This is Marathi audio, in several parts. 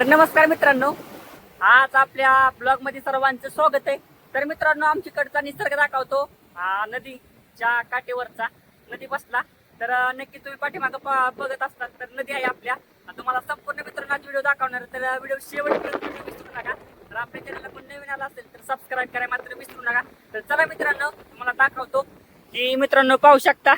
तर नमस्कार मित्रांनो आज आपल्या ब्लॉगमध्ये सर्वांचं स्वागत आहे. तर मित्रांनो आमच्याकडचा निसर्ग दाखवतो. हा नदीच्या काठेवरचा नदी बसला. तर नक्की तुम्ही पाठीमागं बघत असतात तर नदी आहे आपल्या. तुम्हाला संपूर्ण मित्रांनो व्हिडिओ दाखवणार तर व्हिडिओ शेवटपर्यंत विसरू नका. तर आपल्या चॅनलला पण नवीन आला असेल तर सबस्क्राईब करायला मात्र विसरू नका. तर चला मित्रांनो तुम्हाला दाखवतो की मित्रांनो पाहू शकता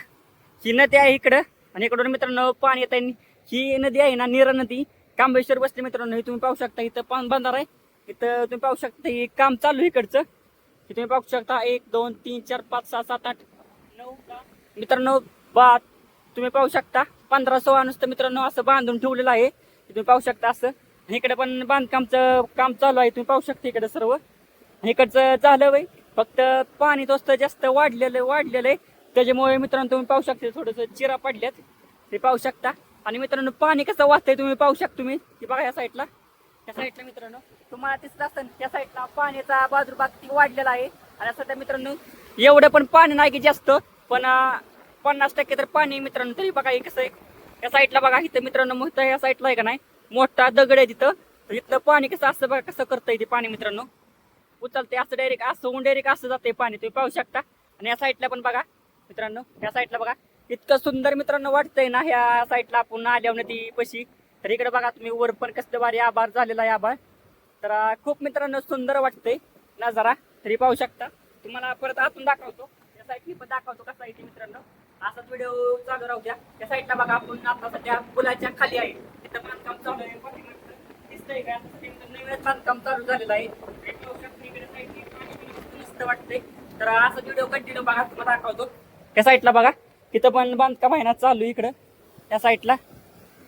ही नदी आहे इकडं. आणि इकडून मित्रांनो पाणी येत आहे ही नदी आहे ना नीरा नदी. कांबेश्वर बसले मित्रांनो हे तुम्ही पाहू शकता इथं पान बांधार आहे. इथं तुम्ही पाहू शकता हे काम चालू आहे इकडचं. हे तुम्ही पाहू शकता एक दोन तीन चार पाच सहा सात आठ नऊ मित्रांनो बा तुम्ही पाहू शकता पंधरा सोळा नुसतं मित्रांनो असं बांधून ठेवलेलं आहे. तुम्ही पाहू शकता असं. इकडे पण बांधकामचं काम चालू आहे तुम्ही पाहू शकता इकडे सर्व. इकडचं झालं बाई फक्त पाणी दोस्त जास्त वाढलेलं वाढलेलं आहे. त्याच्यामुळे मित्रांनो तुम्ही पाहू शकता थोडंसं चिरा पडल्यात. ते पाहू शकता. आणि मित्रांनो पाणी कसं वाचतंय तुम्ही पाहू शकता तुम्ही. की बघा या साईडला या साईडला मित्रांनो तुम्हाला दिसत असेल त्या साईडला पाण्याचा बाजूबाग ती वाढलेला आहे. आणि सध्या मित्रांनो एवढं पण पाणी नाही की जास्त पण पन्नास टक्के तर पाणी मित्रांनो. तरी बघा कसं या साईडला बघा इथं मित्रांनो मोठं या साईडला आहे का नाही? मोठा दगड आहे तिथं. तर इथलं पाणी कसं असतं बघा कसं करतंय ते पाणी मित्रांनो. उचलते असं डायरेक्ट असं होऊन डायरेक्ट असं जाते पाणी. तुम्ही पाहू शकता. आणि या साईडला पण बघा मित्रांनो या साईडला बघा. इतकं सुंदर मित्रांनो वाटतंय ना ह्या साईडला आपण आल्यावर नदी पशी. तर इकडे बघा तुम्ही वर पण कसलं भारी आभार झालेला आहे आभार. तर खूप मित्रांनो सुंदर वाटतंय. नजारा तरी पाहू शकता. तुम्हाला परत आतून दाखवतो. या साईडनी पण दाखवतो कसा आहे मित्रांनो. असाच व्हिडिओ चालू राहू द्या. त्या साईडला बघा आपण आता सध्या पुलाच्या खाली आहे. तिथं बांधकाम चालू आहे. दिसतंय का? नवीन नवीनच बांधकाम चालू झालेलं आहे. मस्त वाटतंय. तर असं व्हिडिओ कंटिन्यू बघा तुम्हाला दाखवतो. त्या साईडला बघा. तिथं पण बांधकाम आहे ना चालू आहे इकडं त्या साईडला.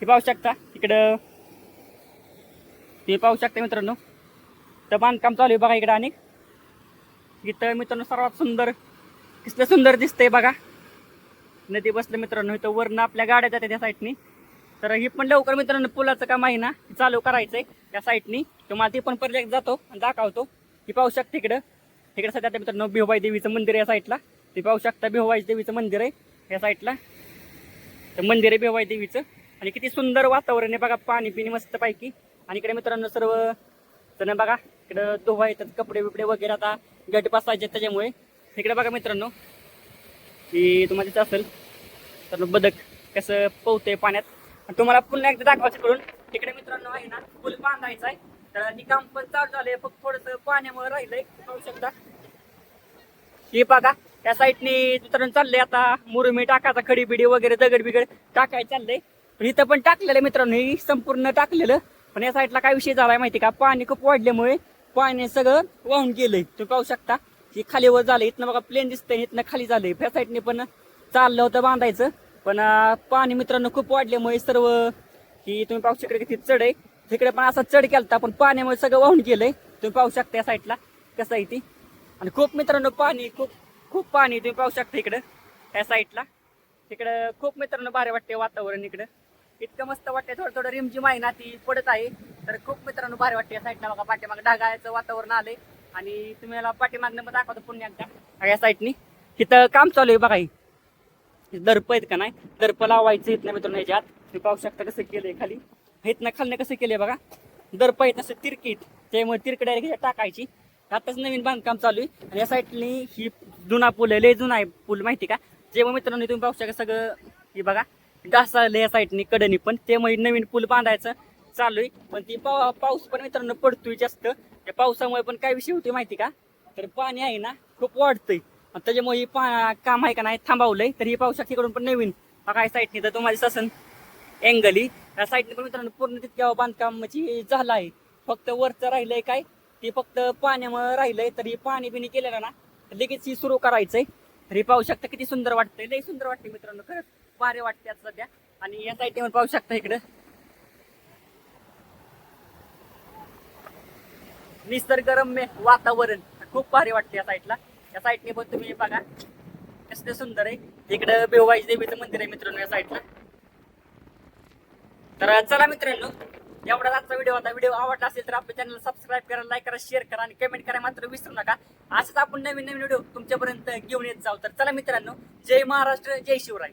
हे पाहू शकता इकडं. हे पाहू शकता मित्रांनो. तर बांधकाम चालू आहे बघा इकडं आणि. इथं मित्रांनो सर्वात सुंदर किसलं सुंदर दिसतंय बघा. नदी बसलं मित्रांनो इथं वरनं आपल्या गाड्या जाते त्या साईडनी. तर ही पण लवकर मित्रांनो पुलाचं काम आहे ना चालू चालू करायचंय त्या साईडनी. तुम्हाला ते पण परत जातो आणि दाखवतो. ही पाहू शकता इकडं. इकडे सध्या मित्रांनो भिवबाई देवीचं मंदिर आहे या साईडला. ते पाहू शकता भिवबाई देवीचं मंदिर आहे. या साईडला तर मंदिर आहे भिवबाई देवीचं. आणि किती सुंदर वातावरण आहे बघा पाणी पिणी मस्त पैकी आणि इकडे मित्रांनो सर्व जण बघा इकडं धुवा येतात कपडे बिपडे वगैरे आता गट बसायचे त्याच्यामुळे. इकडे बघा मित्रांनो की तुम्हाला तिथं असेल. तर बदक कसं पोहतंय पाण्यात. आणि तुम्हाला पुन्हा एकदा दाखवायचं करून तिकडे मित्रांनो आहे ना पूल बांधायचं आहे. तर ती काम पण चालू झालंय फक्त थोडंसं पाण्यामुळे राहिलंय. पाहू शकता. हे बघा त्या साईडने मित्रांनो चाललंय आता. मुरुमी टाकायचा खडी बिडी वगैरे दगड बिगड टाकायचं चाललंय. पण इथं पण टाकलेलं मित्रांनो ही संपूर्ण टाकलेलं. पण या साईडला काय विषय झालाय माहिती का? पाणी खूप वाढल्यामुळे पाणी सगळं वाहून गेलंय. तुम्ही पाहू शकता. की खाली वर झालं इथनं बघा प्लेन दिसतंय. इथनं खाली झालंय. त्या साईडने पण चाललं होतं बांधायचं. पण पाणी मित्रांनो खूप वाढल्यामुळे सर्व ही तुम्ही पाहू शकता किती चढ आहे. तिकडे पण असा चढ केलता पण पाण्यामुळे सगळं वाहून गेलंय. तुम्ही पाहू शकता या साईडला कसं आहे ती. आणि खूप मित्रांनो पाणी खूप खूप पाणी तुम्ही पाहू शकता इकडं ह्या साईडला. तिकडं खूप मित्रांनो भारी वाटते वातावरण इकडं. इतकं मस्त वाटते थोडं थोडं रिमझिम आहे ना ती पडत आहे. तर खूप मित्रांनो भारी वाटते या साईडला बघा पाठीमाग ढगाळ्याचं वातावरण आलंय. आणि तुम्ही याला पाठीमागनं मग दाखवतो पुन्हा एकदा. या साईडनी. इथं काम चालू आहे बघा दर्प आहेत का नाही? दर्प लावायचं इथनं मित्रांनो याच्यात तुम्ही पाहू शकता कसं केलंय खाली. इथनं खालनं कसं केलंय बघा. दर्प आहे तसं तिरकीत त्यामुळे तिरक डायरेक्ट टाकायची. आताच नवीन बांधकाम चालू आहे. आणि या साईडनी ही जुना पूल आहे लय जुना आहे पूल माहिती का? जेव्हा मित्रांनो तुम्ही पाहू शकता सगळं हे बघा घास आलं या साईडनी कडनी पण. त्यामुळे नवीन पूल बांधायचं चालू आहे. पण ती पाव पाऊस पण मित्रांनो पडतोय जास्त. त्या पावसामुळे पण काय विषय होते माहिती का? तर पाणी आहे ना खूप वाढतंय. आणि त्याच्यामुळे ही पा काम आहे का नाही थांबवलंय. तर ही पाऊस तिकडून पण नवीन. काय साईडनी तर तुम्हाला ससन अँगली या साईडने पण मित्रांनो पूर्ण तितक्या बांधकाम म्हणजे झालं आहे. फक्त वरचं राहिलंय काय? ते फक्त पाण्यामुळे राहिलंय तरी पाणी बिणी केलेलं ना लगेच ही सुरू करायचंय. तरी पाहू शकता किती सुंदर वाटतंय. लई सुंदर वाटते मित्रांनो खरंच भारी वाटते आता सध्या. आणि या साईडने पाहू शकता इकडं. निसर्गरम्य वातावरण. खूप भारी वाटते या साईडला. या साईडने पण तुम्ही बघा कसं सुंदर आहे. इकडं बेवाई देवीचं मंदिर आहे मित्रांनो या साईडला. तर चला मित्रांनो एवढा आजचा व्हिडिओ होता. व्हिडिओ आवडला असेल तर आपल्या चॅनल सबस्क्राईब करा लाईक करा शेअर करा आणि कमेंट करा मात्र विसरू नका. असंच आपण नवीन नवीन व्हिडिओ तुमच्यापर्यंत घेऊन येत जाऊ. तर चला मित्रांनो जय महाराष्ट्र जय शिवराय.